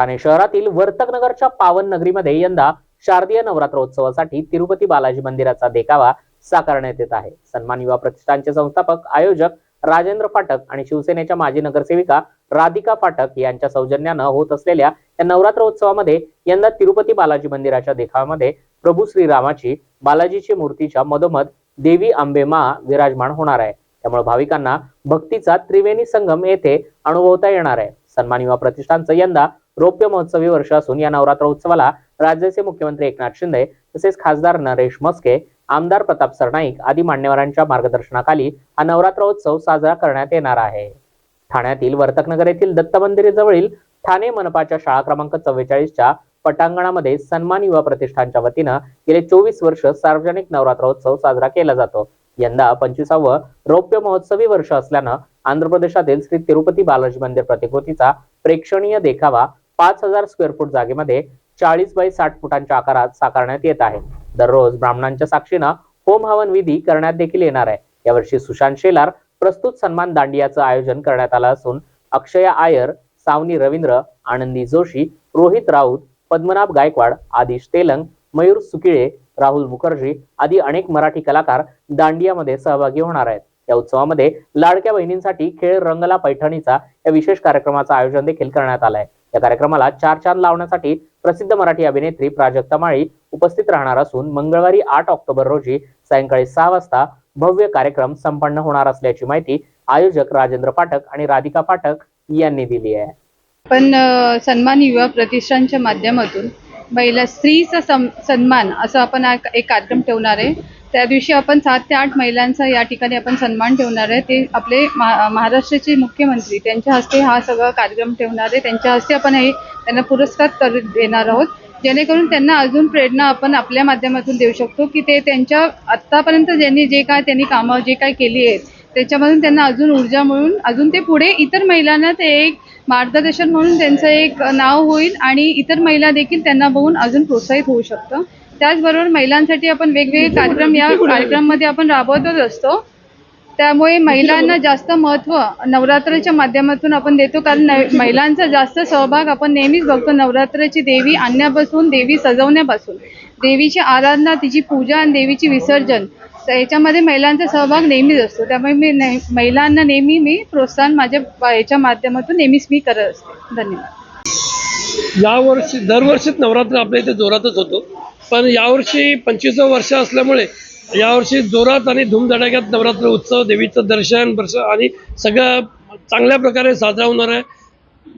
ठाणे शहरातील वर्तकनगरच्या पावन नगरीमध्ये यंदा शारदीय नवरात्रोत्सवासाठी तिरुपती बालाजी मंदिराचा देखावा साकारण्यात येत आहे. सन्मान युवा प्रतिष्ठानचे संस्थापक आयोजक राजेंद्र फाटक आणि शिवसेनेच्या माजी नगरसेविका राधिका फाटक यांच्या सौजन्यानं होत असलेल्या या नवरात्रोत्सवामध्ये यंदा तिरुपती बालाजी मंदिराच्या देखाव्यामध्ये प्रभू श्रीरामाची बालाजीची मूर्तीच्या मधोमध देवी आंबेमा विराजमान होणार आहे. त्यामुळे भाविकांना भक्तीचा त्रिवेणी संगम येथे अनुभवता येणार आहे. सन्मान युवा प्रतिष्ठानचं यंदा रौप्य महोत्सवी वर्ष असून या नवरात्र उत्सवाला राज्याचे मुख्यमंत्री एकनाथ शिंदे तसेच खासदार नरेश मस्के आमदार प्रताप सरनाईक आदी मान्यवरांच्या मार्गदर्शनाखाली हा नवरात्रोत्सव साजरा करण्यात येणार आहे. ठाण्यातील वर्तकनगर येथील दत्त मंदिराजवळील ठाणे मनपाच्या शाळा क्रमांक चव्वेचाळीसच्या पटांगणामध्ये सन्मान युवा प्रतिष्ठानच्या वतीनं गेले चोवीस वर्ष सार्वजनिक नवरात्रोत्सव साजरा केला जातो. यंदा पंचवीसावं रौप्य महोत्सवी वर्ष असल्यानं आंध्र प्रदेशातील श्री तिरुपती बालाजी मंदिर प्रतिकृतीचा प्रेक्षणीय देखावा पाच हजार स्क्वेअर फूट जागेमध्ये चाळीस बाय साठ फुटांच्या आकारात साकारण्यात येत आहे. दररोज ब्राह्मणांच्या साक्षीनं होम हवन विधी करण्यात देखील येणार आहे. यावर्षी सुशांत शेलार प्रस्तुत सन्मान दांडियाचं आयोजन करण्यात आलं असून अक्षया आयर सावनी रवींद्र आनंदी जोशी रोहित राऊत पद्मनाभ गायकवाड आदिश तेलंग मयूर सुकिळे राहुल मुखर्जी आदी अनेक मराठी कलाकार दांडियामध्ये सहभागी होणार आहेत. या उत्सवामध्ये लाडक्या बहिणींसाठी खेळ रंगला पैठणीचा या विशेष कार्यक्रमाचं आयोजन देखील करण्यात आलं आहे या कार्यक्रमाला चार चांद लावण्यासाठी प्रसिद्ध मराठी अभिनेत्री प्राजक्ता माळी उपस्थित राहणार असून मंगळवारी आठ ऑक्टोबर रोजी सायंकाळी सहा वाजता भव्य कार्यक्रम संपन्न होणार असल्याची माहिती आयोजक राजेंद्र पाठक आणि राधिका पाठक यांनी दिली आहे. पण सन्मान युवा प्रतिष्ठानच्या माध्यमातून महिला स्त्रीचा सम सन्मान असं आपण एक कार्यक्रम ठेवणार आहे. त्या दिवशी आपण सात ते आठ महिलांचा या ठिकाणी आपण सन्मान ठेवणार आहे. ते आपले महा महाराष्ट्राचे मुख्यमंत्री त्यांच्या हस्ते हा सगळा कार्यक्रम ठेवणार आहे. त्यांच्या हस्ते आपण हे त्यांना पुरस्कार कर देणार आहोत. जेणेकरून त्यांना अजून प्रेरणा आपण आपल्या माध्यमातून देऊ शकतो की ते त्यांच्या आत्तापर्यंत ज्यांनी जे काय त्यांनी कामं जे काय केली आहेत त्याच्यामधून त्यांना अजून ऊर्जा मिळून अजून ते पुढे इतर महिलांना ते एक मार्गदर्शन म्हणून त्यांचं एक नाव होईल आणि इतर महिला देखील त्यांना बघून अजून प्रोत्साहित होऊ शकतं. त्याचबरोबर महिलांसाठी आपण वेगवेगळे कार्यक्रम या कार्यक्रमामध्ये आपण राबवतच असतो. त्यामुळे महिलांना जास्त महत्त्व नवरात्राच्या माध्यमातून आपण देतो कारण महिलांचा जास्त सहभाग आपण नेहमीच बघतो. नवरात्राची देवी आणण्यापासून देवी सजवण्यापासून. देवीची आराधना तिची पूजा आणि देवीची विसर्जन. तर याच्यामध्ये महिलांचा सहभाग नेहमीच असतो. त्यामुळे मी ने महिलांना नेहमी मी प्रोत्साहन माझ्या याच्या माध्यमातून नेहमीच मी करत असते. धन्यवाद. यावर्षी दरवर्षीच नवरात्र आपल्या इथे जोरातच होतो. पण यावर्षी पंचवीस वर्ष असल्यामुळे यावर्षी जोरात आणि धूमधडाक्यात नवरात्र उत्सव देवीचं दर्शन वर्ष आणि सगळं चांगल्या प्रकारे साजरा होणार आहे.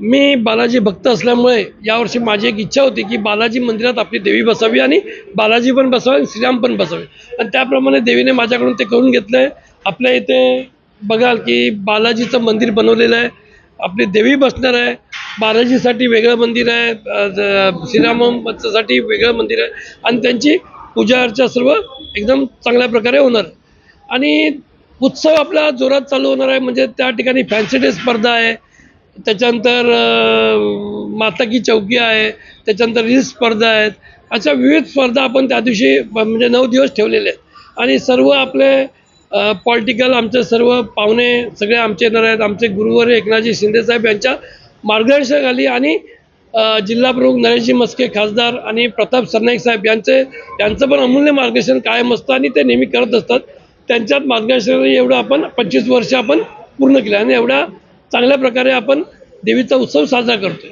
मी बालाजी भक्त असल्यामुळे यावर्षी माझी एक इच्छा होती की बालाजी मंदिरात आपली देवी बसावी आणि बालाजी पण बसावे आणि श्रीराम पण बसावे. आणि त्याप्रमाणे देवीने माझ्याकडून ते करून घेतलं आहे आपल्या इथे बघाल की बालाजीचं मंदिर बनवलेलं आहे. आपली देवी बसणार आहे. बालाजीसाठी वेगळं मंदिर आहे. अ, श्रीरामासाठी वेगळं मंदिर आहे. आणि त्यांची पूजा अर्चा सर्व एकदम चांगल्या प्रकारे होणार. आणि उत्सव आपला जोरात चालू होणार आहे. म्हणजे त्या ठिकाणी फॅन्सी डे स्पर्धा आहे. त्याच्यानंतर माता की चौकी आहे त्याच्यानंतर रील स्पर्धा आहेत. अशा विविध स्पर्धा आपण त्या दिवशी म्हणजे नऊ दिवस ठेवलेले आहेत. आणि सर्व आपले पॉलिटिकल आमचे सर्व पाहुणे सगळे आमचे येणार आहेत. आमचे गुरुवर एकनाथजी शिंदेसाहेब यांच्या मार्गदर्शनाखाली आणि जिल्हाप्रमुख जिल्हा प्रमुख नरेशजी मस्के खासदार आणि प्रताप सरनाईक साहेब यांचे यांचं पण अमूल्य मार्गदर्शन कायम असतं आणि ते नेहमी करत असतात. त्यांच्यात मार्गदर्शनाने एवढं आपण पंचवीस वर्ष आपण पूर्ण केलं आणि एवढ्या चांगल्या प्रकारे आपण देवीचा उत्सव साजरा करतोय.